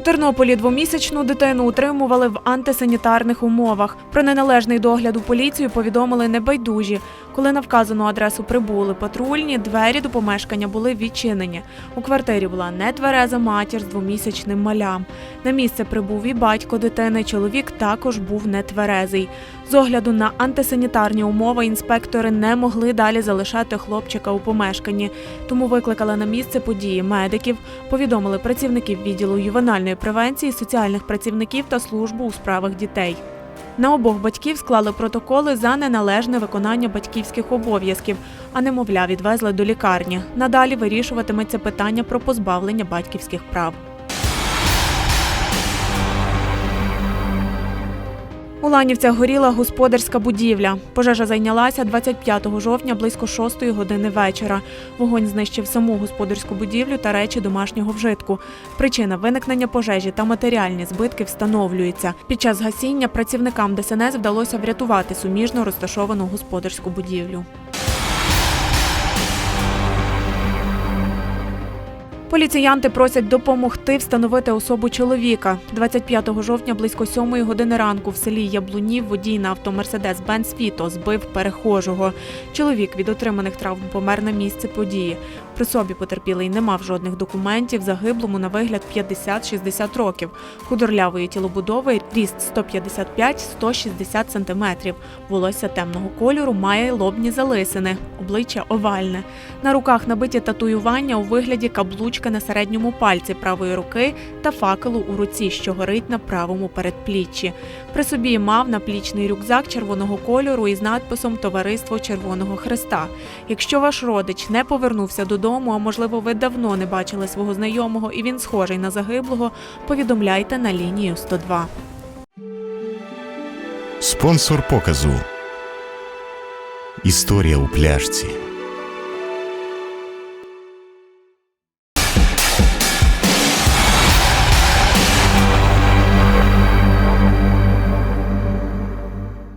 У Тернополі двомісячну дитину утримували в антисанітарних умовах. Про неналежний догляд у поліцію повідомили небайдужі. Коли на вказану адресу прибули патрульні, двері до помешкання були відчинені. У квартирі була нетвереза матір з двомісячним малям. На місце прибув і батько дитини. Чоловік також був нетверезий. З огляду на антисанітарні умови інспектори не могли далі залишати хлопчика у помешканні, тому викликали на місце події медиків, повідомили працівників відділу ювенальної превенції, соціальних працівників та службу у справах дітей. На обох батьків склали протоколи за неналежне виконання батьківських обов'язків, а немовля відвезли до лікарні. Надалі вирішуватиметься питання про позбавлення батьківських прав. У Ланівцях горіла господарська будівля. Пожежа зайнялася 25 жовтня близько 6 години вечора. Вогонь знищив саму господарську будівлю та речі домашнього вжитку. Причина виникнення пожежі та матеріальні збитки встановлюється. Під час гасіння працівникам ДСНС вдалося врятувати суміжно розташовану господарську будівлю. Поліціянти просять допомогти встановити особу чоловіка. 25 жовтня близько 7 години ранку в селі Яблунів водій на авто Мерседес Бенц Фіто збив перехожого. Чоловік від отриманих травм помер на місці події. При собі потерпілий не мав жодних документів. Загиблому на вигляд 50-60 років. Худорлявої тілобудови, ріст 155-160 сантиметрів. Волосся темного кольору має лобні залисини, обличчя овальне. На руках набиті татуювання у вигляді каблучки на середньому пальці правої руки та факелу у руці, що горить на правому передпліччі. При собі мав наплічний рюкзак червоного кольору із надписом Товариство Червоного Христа. Якщо ваш родич не повернувся додому, а можливо, ви давно не бачили свого знайомого і він схожий на загиблого, повідомляйте на лінію 102. Спонсор показу. Історія у пляшці.